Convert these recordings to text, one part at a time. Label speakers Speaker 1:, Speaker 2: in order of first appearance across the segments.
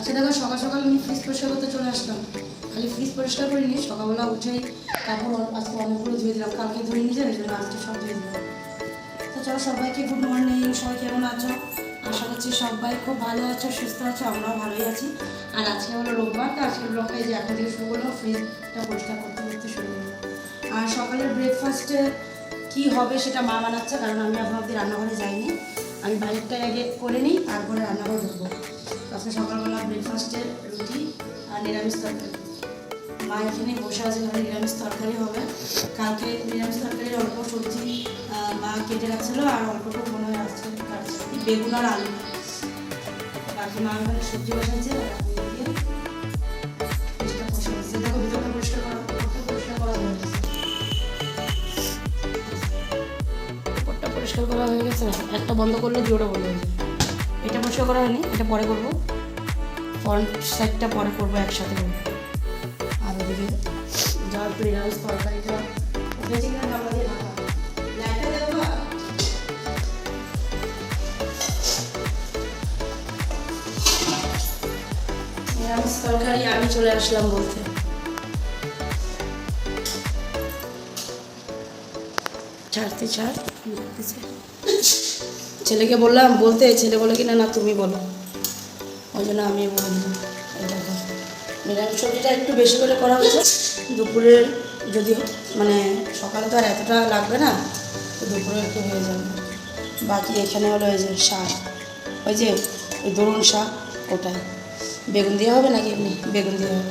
Speaker 1: আচ্ছা দেখো, সকাল সকাল আমি ফ্রিজ পরিষ্কার করতে চলে আসলাম। খালি ফ্রিজ পরিষ্কার করিনি, সকালবেলা উঠেই কাপড় আজকে অনেকগুলো ধুয়ে দিলাম। কালকে ধুয়ে নিয়ে এই জন্য আজকে সব ধুয়ে দিলাম। তো চলো, সবাইকে গুড মর্নিং সবাই কেমন আছো? আশা করছি সবাই খুব ভালো আছো, সুস্থ আছো, আমরাও ভালোই আছি। আর আজকে হলো রোববার, তো আজকে এই যে এখন থেকে শুরু করলাম ফ্রিজটা পরিষ্কার করতে করতে শুরু করলাম। আর সকালের ব্রেকফাস্টে কী হবে সেটা মা বানাচ্ছে, কারণ আমি এখন অব্দি রান্নাঘরে যাইনি। আমি বাইরেরটাই আগে করে নিই, তারপরে রান্নাঘরে ঢুকবো। আজকে সকালবেলা ব্রেকফাস্টে রুটি আর নিরামিষ তরকারি। মা এখানে বসে আছে ঘরে নিরামিষ তরকারি হবে। কালকে নিরামিষ তরকারির অল্প সবজি মা কেটে রাখছিলো আর অল্পটুকু মনে হয় কাটছে। বেগুন আর আলু। বাকি মা ওখানে সবজি বসাইছে আর আমি এদিকে ফ্রিজটা বসে দিচ্ছি। দেখো, ভিতরটা পরিষ্কার করা হয়ে গেছে। একটা বন্ধ করলে জোরে হয়ে যায় এটা পরিষ্কার করা হয়নি, এটা পরে করব ফ্রন্ট সাইডটা পরে করব একসাথে করব আর ওদিকে যাওয়ার পরে তরকারিটা উঠেছে কিনা ঢাকা দিয়ে ঢাকা লাইটটা দেবো বা? নিরামিষ তরকারি, আমি চলে আসলাম বলতে ছাড়তে ছাড়। ছেলেকে বললাম, বলতে ছেলে বলে কিনা না তুমি বলো। ওই জন্য আমি বলে দিলাম নিরামিষ সবজিটা একটু বেশি করে করা হয়েছে। দুপুরের যদি মানে সকালে তো আর এতটা লাগবে না, তো দুপুরে একটু হয়ে যাবে। বাকি এখানে হলো এই যে শাক। ওই যে, ওই দরুন শাক, ওটাই। বেগুন দিয়ে হবে নাকি এমনি? বেগুন দিয়ে হবে।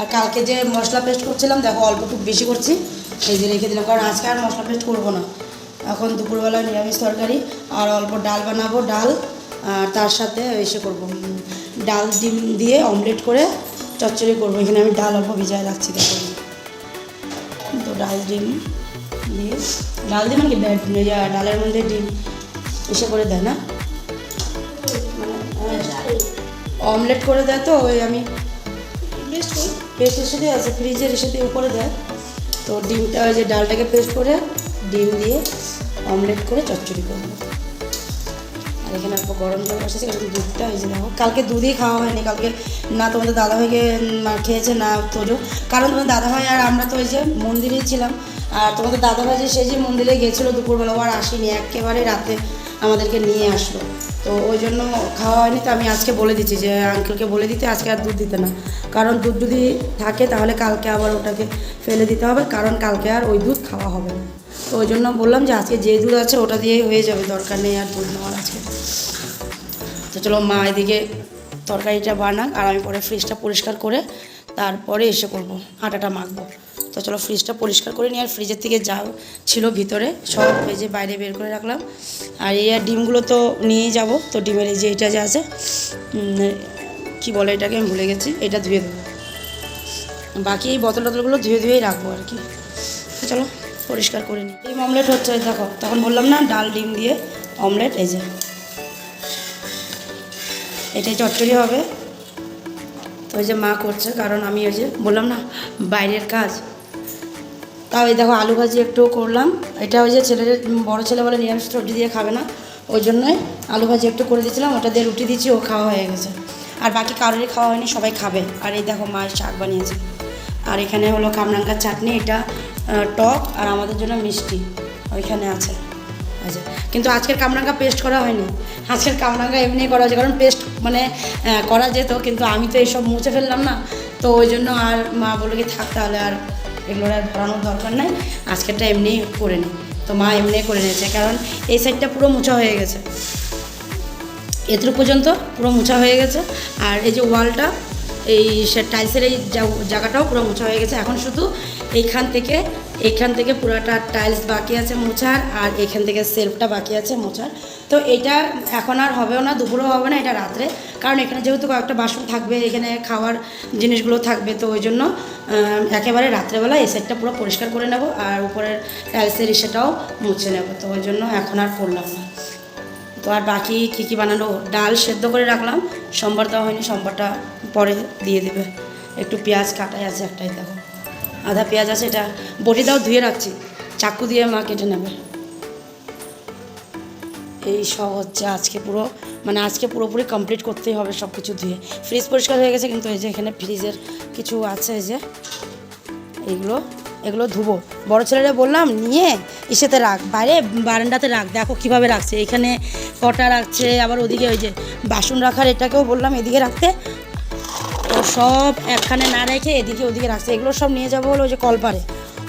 Speaker 1: আর কালকে যে মশলা পেস্ট করছিলাম, দেখো অল্প একটু বেশি করছি সেই যে রেখে দিলাম। কারণ আজকে আর মশলা পেস্ট করব না। এখন দুপুরবেলা নিরামিষ তরকারি আর অল্প ডাল বানাবো ডাল আর তার সাথে এসে করব ডাল ডিম দিয়ে অমলেট করে চচ্চড়ি করব। এখানে আমি ডাল অল্প ভিজায় রাখছি দেখো। তো ডাল ডিম দিয়ে ডাল দিয়ে মানে কি ব্যাড ডালের মধ্যে ডিম এসে করে দেয় না? অমলেট করে দেয় তো ওই আমি পেস্ট এসে দিয়ে আছে ফ্রিজের এসে দিয়ে উপরে দেয়। তো ডিমটা ওই যে ডালটাকে পেস্ট করে ডিম দিয়ে অমলেট করে চচ্চড়ি করব। আর এখানে অল্প গরম জল বসেছে কারণ দুধটা হয়েছে দেখো কালকে দুধই খাওয়া হয়নি কালকে না তোমাদের দাদাভাইকে উম, খেয়েছে না তোজো কারণ তোমাদের দাদাভাই আর আমরা তো ওই যে মন্দিরেই ছিলাম আর তোমাদের দাদাভাই যে সে যে মন্দিরে গেছিল দুপুরবেলা আর আসেনি একেবারে রাতে আমাদেরকে নিয়ে আসলো। তো ওই জন্য খাওয়া হয়নি তো আমি আজকে বলে দিচ্ছি যে আঙ্কেলকে বলে দিতে আজকে আর দুধ দিতে না। কারণ দুধ যদি থাকে তাহলে কালকে আবার ওটাকে ফেলে দিতে হবে কারণ কালকে আর ওই দুধ খাওয়া হবে না। তো ওই জন্য বললাম যে আজকে যে দুধ আছে ওটা দিয়েই হয়ে যাবে, দরকার নেই আর দুধ নেওয়ার আজকে। তো চলো মা এদিকে তরকারিটা বানাক আর আমি পরে ফ্রিজটা পরিষ্কার করে তারপরে এসে করব, আটাটা মাখবো। তো চলো ফ্রিজটা পরিষ্কার করে নিয়ে আর ফ্রিজের থেকে যা ছিল ভিতরে সব ভেজে বাইরে বের করে রাখলাম। আর এই আর ডিমগুলো তো নিয়েই যাব, তো ডিমের এই যে এটা যে আছে কি বলে এটাকে আমি ভুলে গেছি, এটা ধুয়ে দেবো। বাকি এই বোতল টতলগুলো ধুয়ে ধুয়েই রাখব আর কি। চলো। পরিষ্কার করে নিই। ডিম অমলেট হচ্ছে, দেখো, তখন বললাম না, ডাল, ডিম দিয়ে অমলেট, এই যে। এটাই চচ্চড়ি হবে। তো ওই যে মা করছে, কারণ আমি ওই যে বললাম না, বাইরের কাজ। তাও এই দেখো, আলু ভাজি একটু করলাম। এটা ওই যে ছেলের বড় ছেলে বলে নিরামিষ সবজি দিয়ে খাবে না, ওই জন্যই আলু ভাজি একটু করে দিয়েছিলাম, ওটা দিয়ে রুটি দিচ্ছি ও খাওয়া হয়ে গেছে। আর বাকি কারোরই খাওয়া হয়নি, সবাই খাবে। আর এই দেখো মায়ের শাক বানিয়েছে। আর এখানে হলো কামরাঙ্গার চাটনি, এটা টক আর আমাদের জন্য মিষ্টি ওইখানে আছে। আচ্ছা কিন্তু আজকের কামরাঙ্গা পেস্ট করা হয়নি। আজকের কামরাঙ্গা এমনি করা হয়েছে, কারণ পেস্ট মানে করা যেত, কিন্তু আমি তো এইসব মুছে ফেললাম না। তো ওই জন্য আর মা বলে কি, থাক তাহলে আর এগুলোর আর ভরানোর দরকার নাই। আজকেরটা এমনিই করে নিই তো মা এমনি করে নিয়েছে, কারণ এই সাইডটা পুরো মোছা হয়ে গেছে। এতটুকু পর্যন্ত পুরো মোছা হয়ে গেছে। আর এই যে ওয়ালটা, এই টাইলসের এই জায়গাটাও পুরো মোছা হয়ে গেছে। এখন শুধু এইখান থেকে এইখান থেকে পুরোটা টাইলস বাকি আছে মোছার আর এখান থেকে সেলফটা বাকি আছে মোছার। তো এটা এখন আর হবেও না, দুপুরেও হবে না, এটা রাত্রে। কারণ এখানে যেহেতু কয়েকটা বাসন থাকবে, এখানে খাওয়ার জিনিসগুলো থাকবে, তো ওই জন্য একেবারে রাত্রেবেলা এই সাইডটা পুরো পরিষ্কার করে নেব আর উপরের টাইলসের ইসেটাও মুছে নেব। তো ওই জন্য এখন আর করলাম না। তো আর বাকি কী কী বানানো, ডাল সেদ্ধ করে রাখলাম। সোমবার দেওয়া হয়নি, সোমবারটা পরে দিয়ে দেবে। একটু পেঁয়াজ কাটাই আছে একটাই, দেখো। আধা পেঁয়াজ আছে, এটা বটি দাও, ধুয়ে রাখছি। চাকু দিয়ে মা কেটে নেবে। এই সব হচ্ছে আজকে পুরো মানে আজকে পুরোপুরি কমপ্লিট করতেই হবে সব কিছু ধুয়ে। ফ্রিজ পরিষ্কার হয়ে গেছে, কিন্তু এই যে এখানে ফ্রিজের কিছু আছে, এই যে এইগুলো, এগুলো ধুবো। বড় ছেলেরা বললাম, নিয়ে ইসেতে রাখ, বাইরে বারান্দাতে রাখ, দেখো কীভাবে রাখছে। এখানে কটা রাখছে, আবার ওদিকে ওই যে বাসন রাখার এটাকেও বললাম, এদিকে রাখতে। ও সব একখানে না রেখে এদিকে ওদিকে রাখছে এগুলো সব নিয়ে যাব হলো ওই যে কলপারে।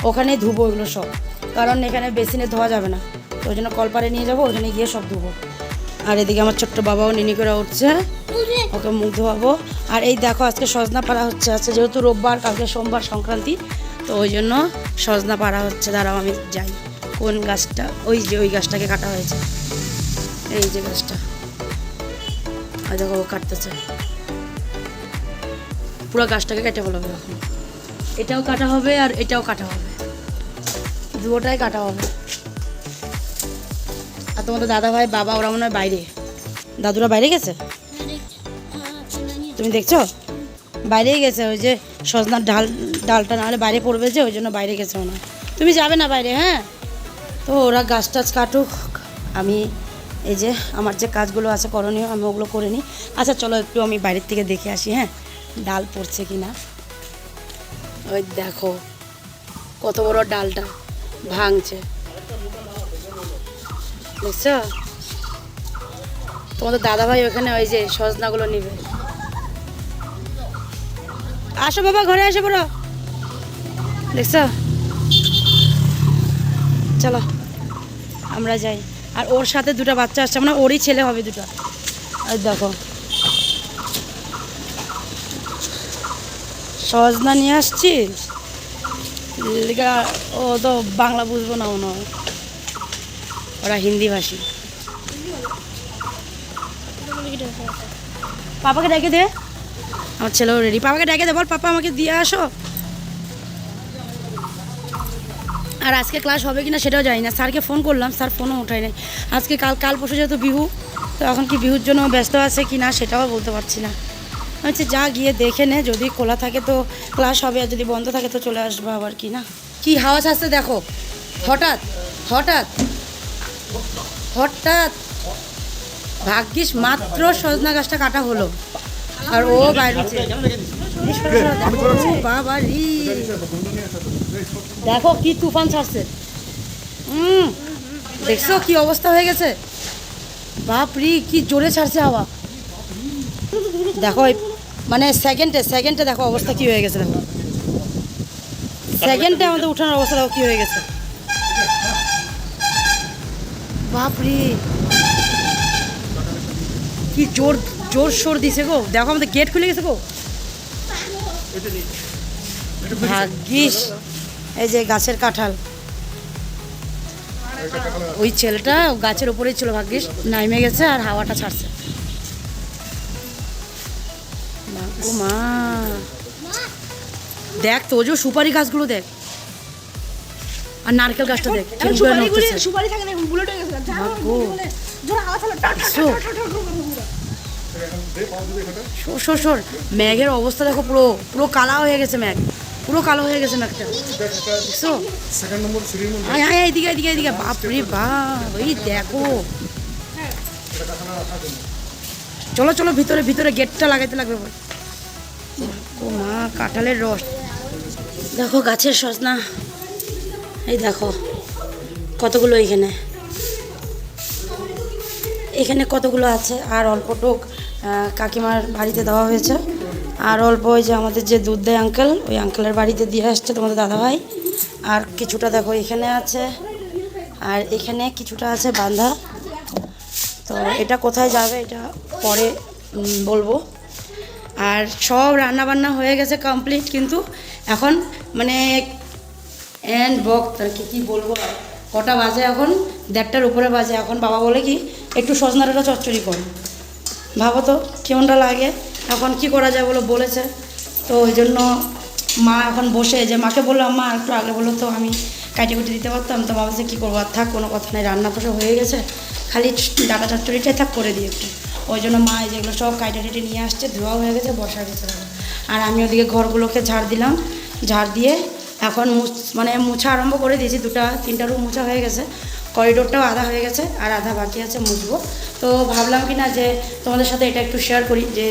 Speaker 1: ওখানেই ধুবো এগুলো সব। কারণ এখানে বেসিনে ধোয়া যাবে না। তো ওই জন্য কলপারে নিয়ে যাব, ওখানে গিয়ে সব ধুবো। আর এদিকে আমার ছোট্ট বাবাও নিনি করে উঠছে। ওকে মুখ ধোয়াবো। আর এই দেখো, আজকে সজনা পাড়া হচ্ছে। আজকে যেহেতু রোববার, কালকে সোমবার, সংক্রান্তি। তো ওই জন্য সজনা পাড়া হচ্ছে। দাঁড়াও, আমি যাই। কোন গাছটা? ওই যে ওই গাছটাকে কাটা হয়েছে। এই যে গাছটা। আর দেখো ও কাটতেছে। পুরো গাছটাকে কেটে ফেলাবে এখন এটাও কাটা হবে আর এটাও কাটা হবে। দুটোটাই কাটা হবে। আর তোমাদের দাদা ভাই বাবা, ওরা মনে হয় বাইরে। দাদুরা বাইরে গেছে? তুমি দেখছ? বাইরেই গেছে, ওই যে সজনার ডাল, ডালটা নাহলে বাইরে পড়বে যে, ওই জন্য বাইরে গেছে হয়। তুমি যাবে না বাইরে হ্যাঁ? তো ওরা গাছ টাছ কাটুক। আমি এই যে আমার যে কাজগুলো আছে করণীয়, আমি ওগুলো করে নিই। আচ্ছা চলো একটু আমি বাইরের থেকে দেখে আসি হ্যাঁ? ডাল পড়ছে কি না ওই দেখো, কত বড় ডালটা ভাঙছে। দেখছ? তোমাদের দাদাভাই ওখানে ওই যে সজনাগুলো নিবে। আসো বাবা, ঘরে আসো বড়। দেখছ? চলো, আমরা যাই। আর ওর সাথে দুটো বাচ্চা আসছে মানে ওরই ছেলে হবে দুটো। আর দেখো। সজনা নিয়ে আসছি। লিগা, ও তো বাংলা বুঝব না মনে ওরা হিন্দি ভাষী। পাপাকে ডেকে দে। আমার ছেলেও রেডি পাপাকে ডেকে দে, বল, পাপা আমাকে দিয়ে আসো। আর আজকে ক্লাস হবে কি না সেটাও জানি না। স্যারকে ফোন করলাম, স্যার ফোনও ওঠায় নাই। আজকে কাল কাল পরশু যেহেতু বিহু, তো এখন কি বিহুর জন্য ব্যস্ত আছে কি না সেটাও বলতে পারছি না। হচ্ছে যা গিয়ে দেখে নে, যদি খোলা থাকে তো ক্লাস হবে, আর যদি বন্ধ থাকে তো চলে আসব আবার কি না? কি হাওয়া আসছে দেখো। হঠাৎ হঠাৎ হঠাৎ, ভাগ্যিস মাত্র সজনা গাছটা কাটা হলো। আর ও বাইরে রি দেখো কি তুফান ছাড়ছে। হুম দেখছ কি অবস্থা হয়ে গেছে? বাপরি, কি জোরে ছাড়ছে হাওয়া। দেখো মানে সেকেন্ডে সেকেন্ডে দেখো অবস্থা কি হয়ে গেছে দেখো। সেকেন্ডে আমাদের উঠানোর অবস্থা দেখো কি হয়ে গেছে। বাপরি। কি জোর জোর সোর দিছে গো। দেখো আমাদের গেট খুলে গেছে গো। ভাগ্যিস। এই যে গাছের কাঁঠাল। ওই ছেলেটা গাছের উপরেই ছিল ভাগ্যিস নাইমে গেছে আর হাওয়াটা ছাড়ছে। গো মা। দেখ তোজো সুপারি গাছগুলো দেখ। আর নারকেল গাছটা দেখ
Speaker 2: সুপারি থাকে না বুলেট হয়ে গেছে। যা
Speaker 1: সর সর সর ম্যাগের অবস্থা দেখো পুরো পুরো কালা হয়ে গেছে ম্যাগ। পুরো কালো হয়ে গেছে ম্যাগটা। দেখছ এদিকে এদিকে এদিকে। বাপরে বাপ এই দেখো। চলো চলো ভিতরে ভিতরে গেটটা লাগাইতে লাগবে। মা, কাঁঠালের রস। দেখো গাছের সজনা এই দেখো, কতগুলো এখানে। এখানে কতগুলো আছে? আর অল্প টোক কাকিমার বাড়িতে দেওয়া হয়েছে। আর অল্প ওই যে আমাদের যে দুধ দেয় আঙ্কেল ওই আঙ্কেলের বাড়িতে দিয়ে আসছে তোমাদের দাদাভাই। আর কিছুটা দেখো এখানে আছে, আর এখানে কিছুটা আছে বাঁধা তো এটা কোথায় যাবে, এটা পরে বলব। আর সব রান্না বান্না হয়ে গেছে কমপ্লিট কিন্তু এখন মানে অ্যান্ড বক আর কি, কী বলব কটা বাজে এখন? দেড়টার উপরে বাজে এখন। বাবা বলে কি, একটু সজনা ডাটা চচ্চড়ি কর। ভাবো তো, কেমনটা লাগে? এখন কি করা যায় বলো, বলেছে। তো ওই জন্য মা এখন বসে, যে মাকে বললাম, মা, একটু আগে বলল তো, আমি কাটি কুটি দিতে পারতাম। তো বাবা যে কী করব, আর থাক, কোনো কথা নেই, রান্না সব হয়ে গেছে। খালি ডাটা চচ্চড়িটাই থাক, করে দিই একটু। ওই জন্য মা যেগুলো সব কাইটে টেটে নিয়ে আসছে, ধোয়া হয়ে গেছে বসা গেছে আর আমি ওদিকে ঘরগুলোকে ঝাড় দিলাম, ঝাড় দিয়ে এখন মানে মুছা আরম্ভ করে দিয়েছি, দুটা, তিনটা রুম মুছা হয়ে গেছে, করিডোরটাও আধা হয়ে গেছে, আর আধা বাকি আছে মুছবো। তো ভাবলাম কি না যে তোমাদের সাথে এটা একটু শেয়ার করি, যে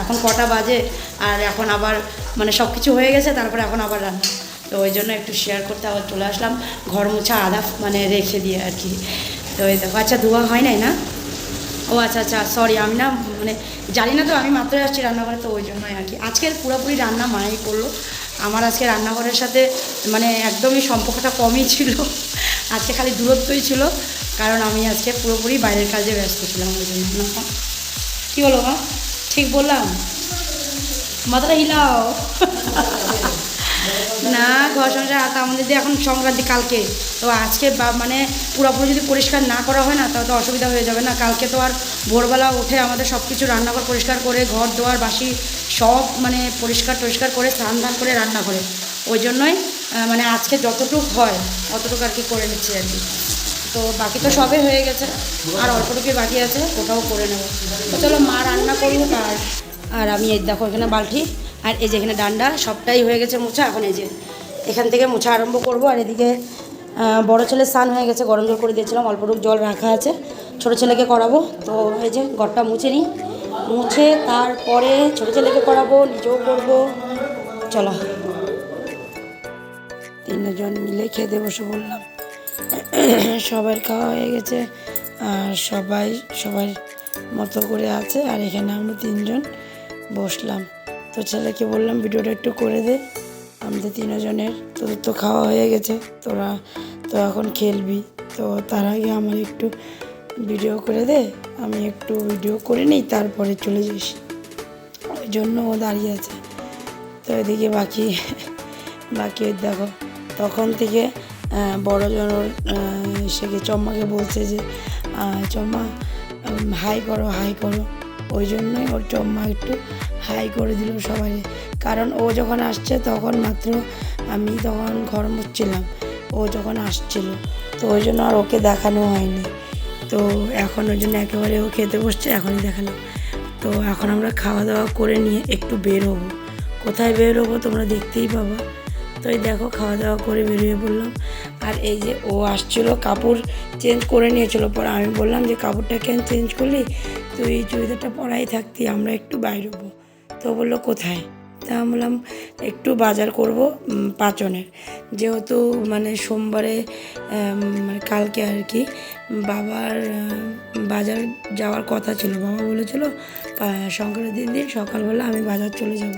Speaker 1: এখন কটা বাজে, আর এখন আবার মানে সব কিছু হয়ে গেছে, তারপর এখন আবার রান্না। তো ওই জন্য একটু শেয়ার করতে আবার চলে আসলাম, ঘর মোছা আধা মানে রেখে দিয়ে আর কি। তো এই দেখো আচ্ছা ধোয়া হয় নাই না? ও আচ্ছা আচ্ছা সরি আমি না মানে জানি না তো, আমি মাত্র আসছি রান্নাঘরে, তো ওই জন্যই আর কি। আজকের পুরোপুরি রান্না মাই করল। আমার আজকে রান্নাঘরের সাথে মানে একদমই সম্পর্কটা কমই ছিল। আজকে খালি দূরত্বই ছিল, কারণ আমি আজকে পুরোপুরি বাইরের কাজে ব্যস্ত ছিলাম ওই জন্য। কী বলো মা? ঠিক বললাম? মাথাটা হিলাও। না, ঘর সংসার আর মধ্যে দিয়ে এখন সংক্রান্তি কালকে। তো আজকে মানে পুরোপুরি যদি পরিষ্কার না করা হয় না, তাহলে তো অসুবিধা হয়ে যাবে না। কালকে তো আর ভোরবেলা উঠে আমাদের সব কিছু রান্নাঘর পরিষ্কার করে, ঘর দোয়ার, বাসি সব মানে পরিষ্কার টরিষ্কার করে, স্নান ধান করে, রান্না করে। ওই জন্যই মানে আজকে যতটুক হয়, অতটুকু আর কি করে নিচ্ছি আর কি। তো বাকি তো সবই হয়ে গেছে, আর অল্পটুকুই বাকি আছে, ওটাও করে নেব। চলো মা রান্না করব তার আর আমি এই দেখো এখানে বালতি, আর এই যে এখানে ডান্ডা, সবটাই হয়ে গেছে মোছা। এখন এই যে এখান থেকে মোছা আরম্ভ করব। আর এদিকে বড় ছেলে স্নান হয়ে গেছে, গরম জল করে দিয়েছিলাম অল্পটুকু জল রাখা আছে। ছোটো ছেলেকে করাবো। তো এই যে ঘরটা মুছে নিই। মুছে তারপরে ছোটো ছেলেকে করাবো, নিজেও করব। চলো। তিনজন মিলে খেতে বসে বললাম সবার খাওয়া হয়ে গেছে, আর সবাই সবার মতো করে আছে। আর এখানে আমরা তিনজন। বসলাম। তো ছেলেকে বললাম ভিডিওটা একটু করে দে। আমাদের তিনজনের তোদের তো খাওয়া হয়ে গেছে। তোরা তো এখন খেলবি। তো তার আগে আমার একটু ভিডিও করে দে। আমি একটু ভিডিও করে নিই তারপরে চলে যাস। ওই জন্য ও দাঁড়িয়ে আছে। তো এদিকে বাকি বাকি দেখো তখন থেকে আহ, বড় জন ওর, আহ, চম্মাকে বলছে যে চম্মা হাই করো হাই করো। ওই জন্যই ওর চম্মা একটু হাই করে দিল সবাই। কারণ ও যখন আসছে তখন মাত্র আমি তখন ঘর মুচ্ছিলাম ও যখন আসছিল, তো ওই জন্য আর ওকে দেখানো হয়নি। তো এখন ওই জন্য একেবারে ও খেতে বসছে, এখনই দেখালাম তো এখন আমরা খাওয়া দাওয়া করে নিয়ে একটু বের হব। কোথায় বের হব তোমরা দেখতেই পাবা। তো এই দেখো খাওয়া দাওয়া করে বেরিয়ে পড়লাম। আর এই যে ও আসছিল, কাপড় চেঞ্জ করে নিয়েছিল। পরে আমি বললাম যে, কাপড়টা কেন চেঞ্জ করলি? তুই চুড়িদারটা পরাই থাকতি আমরা একটু বাইরে হব তো বলল কোথায়? তা বললাম একটু বাজার করব পাচনের। যেহেতু মানে সোমবারে মানে কালকে আর কি বাবার বাজার যাওয়ার কথা ছিল। বাবা বলেছিল সংক্রান্তির দিন সকালবেলা আমি বাজার চলে যাব।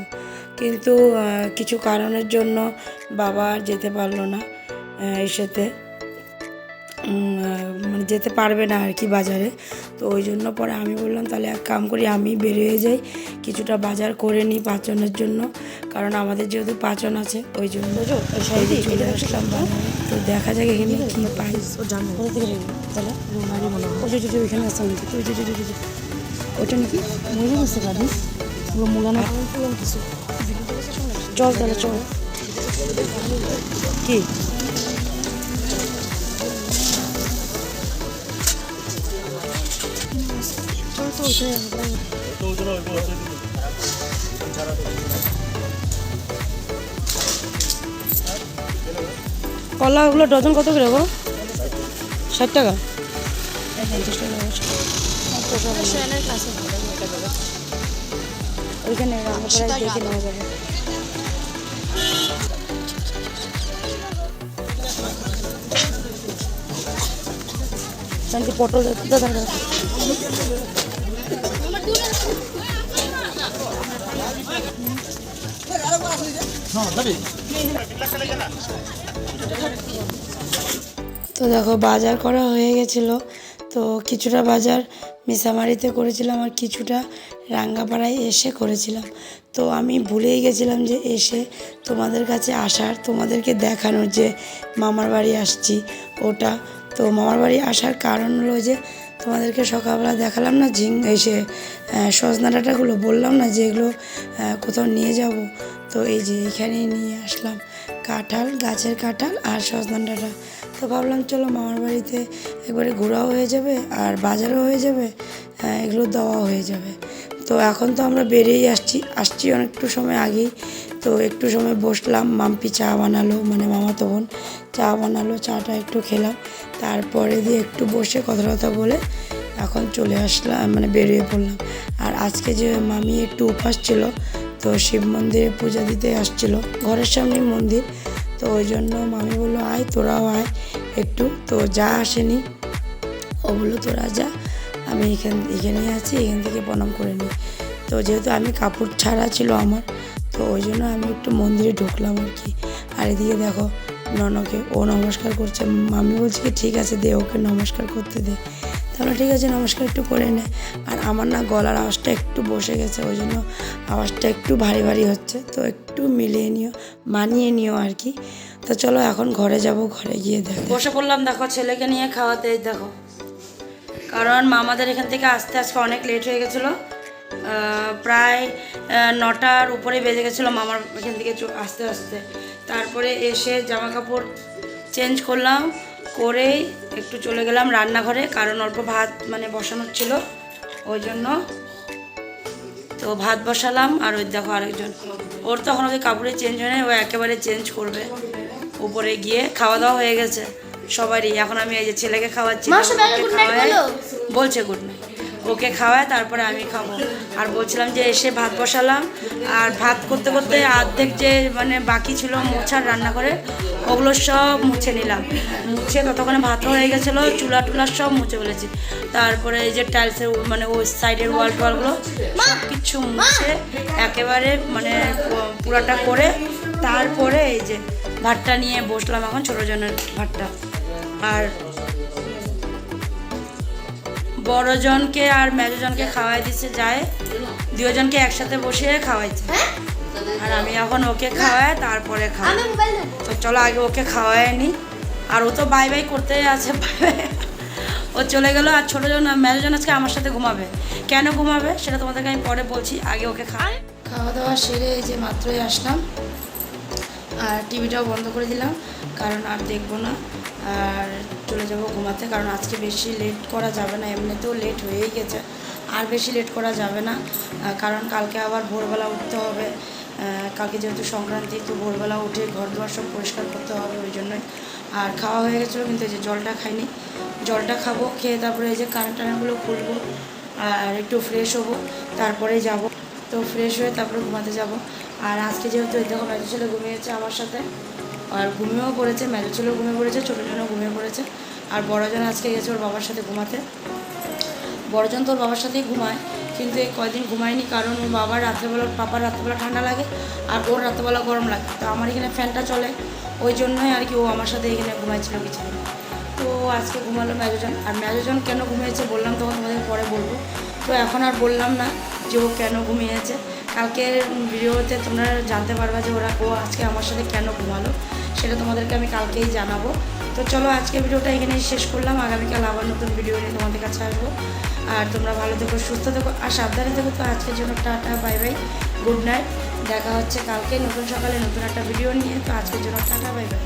Speaker 1: কিন্তু কিছু কারণের জন্য বাবা আর যেতে পারল না উম, আহ, মানে যেতে পারবে না আর কি বাজারে। তো ওই জন্য পরে আমি বললাম তাহলে এক কাম করি আমি বেরিয়ে যাই। কিছুটা বাজার করে নিই পাচনের জন্য। কারণ আমাদের যেহেতু পাচন আছে ওই জন্য চলে আসলাম তো দেখা যাক এখানে কি পাই। তাহলে? ওইখানে যে। ওইটা নাকি? মহিলা বুঝতে পারিস পুরো মুলানা। চল তাহলে চল। কি? কলাগুলো ডজন কত করে গো? ষাট টাকা। পঞ্চাশ টাকা নেওয়া যাবে। পটল দাদা তো দেখো, বাজার করা হয়ে গেছিল। তো কিছুটা বাজার মিসামারিতে করেছিলাম আর কিছুটা রাঙ্গাপাড়ায় এসে করেছিলাম। তো আমি ভুলেই গেছিলাম যে এসে তোমাদের কাছে আসার, তোমাদেরকে দেখানোর যে মামার বাড়ি আসছি, ওটা। তো মামার বাড়ি আসার কারণ হলো যে তোমাদেরকে সকালবেলা দেখালাম না ঝিং এসে সজনা ডাঁটাগুলো, বললাম না যে এগুলো কোথাও নিয়ে যাব। তো এই যে এখানেই নিয়ে আসলাম কাঁঠাল, গাছের কাঁঠাল আর সজনা ডাটা। তো ভাবলাম চলো মামার বাড়িতে একবারে ঘোরাও হয়ে যাবে আর বাজারও হয়ে যাবে এগুলো দেওয়াও হয়ে যাবে। তো এখন তো আমরা বেরিয়েই আসছি। আসছি অনেকটু সময় আগেই। তো একটু সময় বসলাম, মাম্পি চা বানালো মানে মামা তখন চা বানালো, চাটা একটু খেলাম। তারপরে দিয়ে একটু বসে কথা কথা বলে এখন চলে আসলাম মানে বেরিয়ে পড়লাম। আর আজকে যে মামি একটু উপাস ছিল, তো শিব মন্দিরে পূজা দিতে আসছিল, ঘরের সামনেই মন্দির। তো ওই জন্য মামি বলল, আয়, তোরাও আয় একটু। তো যা আসেনি, ও বলল, তোরা যা। আমি এখান, এখানেই আছি, এখান থেকে প্রণাম করে নিই। তো যেহেতু আমি কাপড় ছাড়া ছিল আমার, তো ওই জন্য আমি একটু মন্দিরে ঢুকলাম আর কি। আর এদিকে দেখো, ননকে ও নমস্কার করছে। মামি বলছে কি, ঠিক আছে দে, ওকে নমস্কার করতে দে। তাহলে ঠিক আছে, নমস্কার একটু করে নে। আর আমার না গলার আওয়াজটা একটু বসে গেছে, ওই জন্য আওয়াজটা একটু ভারী ভারী হচ্ছে। তো একটু মিলিয়ে নিও, মানিয়ে নিও আর কি। তো চলো এখন ঘরে যাব, ঘরে গিয়ে দেখো। বসে পড়লাম দেখো, ছেলেকে নিয়ে খাওয়াতে, দেখো। কারণ মামাদের এখান থেকে আসতে আজকে অনেক লেট হয়ে গেছিল। প্রায় নটার উপরে বেজে গেছিল মামার এখান থেকে আসতে আসতে। তারপরে এসে জামা কাপড় চেঞ্জ করলাম, করেই একটু চলে গেলাম রান্নাঘরে, কারণ অল্প ভাত মানে বসানোর ছিল। ওই জন্য তো ভাত বসালাম, আর ওই দেখো আরেকজন। ওর তখন ওকে কাপড়ে চেঞ্জ হয় না ও একেবারে চেঞ্জ করবে। উপরে গিয়ে খাওয়া দাওয়া হয়ে গেছে। সবারই। এখন আমি এই যে ছেলেকে খাওয়াচ্ছি। বলছে গুড নাইট ওকে খাওয়ায় তারপরে আমি খাব। আর বলছিলাম যে এসে ভাত বসালাম। আর ভাত করতে করতে অর্ধেক যে মানে বাকি ছিল মোছার রান্না করে ওগুলো সব মুছে নিলাম। মুছে ততক্ষণে ভাত হয়ে গেছিল চুলা টুলা সব মুছে ফেলেছি। তারপরে এই যে টাইলসের মানে ওই সাইডের ওয়াল টোয়ালগুলো সব কিছু মুছে একেবারে মানে পুরাটা করে তারপরে এই যে ভাতটা নিয়ে বসলাম এখন ছোটো জনের ভাতটা। আর বড়জনকে আর মেজোজনকে খাওয়াই দিচ্ছে যায়। দুজনকে একসাথে বসে খাওয়াইছে। আর আমি এখন ওকে খাওয়াই তারপরে খাওয়াই তো চলো আগে ওকে খাওয়াই নি। আর ও তো বাই বাই করতেই আছে ও চলে গেল আর ছোটোজন মেজোজন আজকে আমার সাথে ঘুমাবে। কেন ঘুমাবে সেটা তোমাদেরকে আমি পরে বলছি আগে ওকে খাওয়াই খাওয়া দাওয়া সেরে এই যে মাত্রই আসলাম। আর টিভিটাও বন্ধ করে দিলাম কারণ আর দেখব না। আর চলে যাব ঘুমাতে, কারণ আজকে বেশি লেট করা যাবে না, এমনিতেও লেট হয়েই গেছে। আর বেশি লেট করা যাবে না কারণ কালকে আবার ভোরবেলা উঠতে হবে। কালকে যেহেতু সংক্রান্তি, তো ভোরবেলা উঠে ঘর দুয়ার সব পরিষ্কার করতে হবে ওই জন্যই। আর খাওয়া হয়ে গেছিল, কিন্তু এই যে জলটা খাইনি। জলটা খাব, খেয়ে তারপরে এই যে কারেন্ট টানেরগুলো খুলবো, আর একটু ফ্রেশ হব, তারপরে যাব। তো ফ্রেশ হয়ে তারপরে ঘুমাতে যাব। আর আজকে যেহেতু দেখো মেজো ছেলে ঘুমিয়েছে আমার সাথে আর ঘুমিয়েও পড়েছে, মেজো ছেলেও ঘুমিয়ে পড়েছে, ছোটো জনও ঘুমিয়ে পড়েছে। আর বড়জন আজকে গেছে ওর বাবার সাথে ঘুমাতে। বড়জন তো ওর বাবার সাথেই ঘুমায়, কিন্তু এই কয়দিন ঘুমায়নি কারণ ওর বাবার রাত্রেবেলা, পাপার রাত্রেবেলা ঠান্ডা লাগে আর ওর রাত্রেবেলা গরম লাগে। তো আমার এখানে ফ্যানটা চলে, ওই জন্যই আর কি ও আমার সাথে এখানে ঘুমাইছিল কিছুদিন। তো আজকে ঘুমালো ম্যাজোজন আর ম্যাজোজন কেন ঘুমিয়েছে বললাম তখন তোমাদের পরে বলব। তো এখন আর বললাম না যে ও কেন ঘুমিয়েছে। কালকের ভিডিওতে তোমরা জানতে পারবে যে ওরা ও আজকে আমার সাথে কেন ঘুমালো। সেটা তোমাদেরকে আমি কালকেই জানাব। তো চলো আজকে ভিডিওটা এখানে শেষ করলাম। আগামীকাল আবার নতুন ভিডিও নিয়ে তোমাদের কাছে আসব। আর তোমরা ভালো থেকো, সুস্থ থেকো, আর সাবধানে থেকো। তো আজকের জন্য tata, bye bye, good night. দেখা হচ্ছে কালকে নতুন সকালে নতুন একটা ভিডিও নিয়ে। তো আজকের জন্য টাটা, বাই বাই।